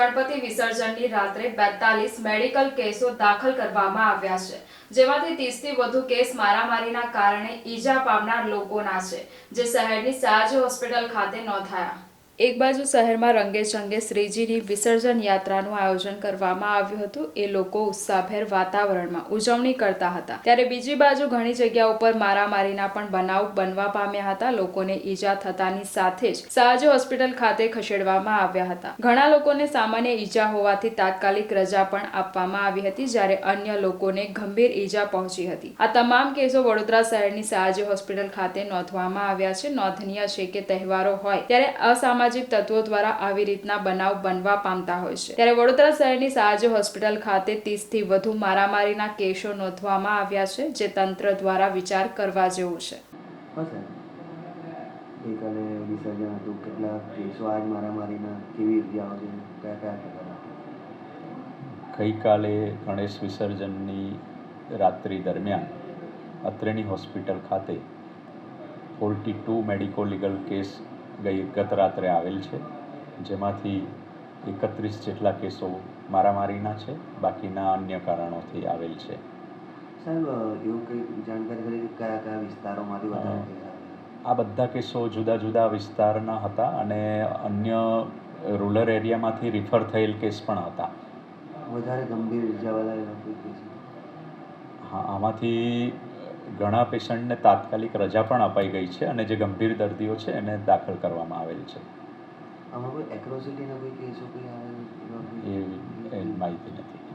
ગણપતિ વિસર્જનની રાત્રે બેતાલીસ મેડિકલ કેસો દાખલ કરવામાં આવ્યા છે. જેમાંથી ત્રીસથી વધુ કેસ મારામારીના કારણે ઈજા પામનાર લોકોના છે, જે શહેરની સયાજી હોસ્પિટલ ખાતે નોંધાયા. એક બાજુ શહેરમાં રંગે ચંગે શ્રીજીની વિસર્જન યાત્રાનું આયોજન કરવામાં આવ્યું હતું. એ લોકો ઉત્સાહભેર વાતાવરણમાં ઉજવણી કરતા હતા. ત્યારે બીજી બાજુ ઘણી જગ્યા ઉપર મારામારીના પણ બનાવ બનવા પામ્યા હતા. લોકોને ઈજા થતાની સાથે જ સહજ હોસ્પિટલ ખાતે ખસેડવામાં આવ્યા હતા. ઘણા લોકોને સામાન્ય ઈજા હોવાથી તાત્કાલિક રજા પણ આપવામાં આવી હતી, જ્યારે અન્ય લોકોને ગંભીર ઈજા પહોંચી હતી. આ તમામ કેસો વડોદરા શહેરની સયાજી હોસ્પિટલ ખાતે નોંધવામાં આવ્યા છે. નોંધનીય છે કે તહેવારો હોય ત્યારે અસામાજિક તત્વો દ્વારા આવી રીતના બનાવ બનવા પામતા હોય છે. ત્યારે વડોદરા શહેરની સયાજી હોસ્પિટલ ખાતે ત્રીસથી વધુ મારામારીના કેસો નોંધવામાં આવ્યા છે જે તંત્ર દ્વારા વિચાર કરવા જેવું છે. ગઈકાલે વિસર્જન હતું. કેટલા કેસો આજ મારામારીના? કેવી રીતે આવશે કયા કયા પ્રકારના? ગઈકાલે ગણેશ વિસર્જનની રાત્રિ દરમિયાન અત્રેની હોસ્પિટલ ખાતે forty two medico legal case ગઈ ગત રાત્રે આવેલ છે. જેમાંથી એકત્રીસ જેટલા કેસો મારામારીના છે. બાકીના અન્ય કારણોથી આવેલ છે. સાહેબ એવું કંઈ જાણકારી કરી કયા કયા વિસ્તારોમાંથી વધારે આ બધા કેસો જુદા જુદા વિસ્તારના હતા અને અન્ય રૂરલ એરિયામાંથી રિફર થયેલ કેસ પણ હતા. વધારે ગંભીર ઇજાવાળા હા આમાંથી ઘણા પેશન્ટને તાત્કાલિક રજા પણ અપાઈ ગઈ છે અને જે ગંભીર દર્દીઓ છે એને દાખલ કરવામાં આવેલ છે આમાં કોઈ એક્રોસિટીના કોઈ કેસો કોઈ આવે એવા કોઈ? એ એ માહિતી નથી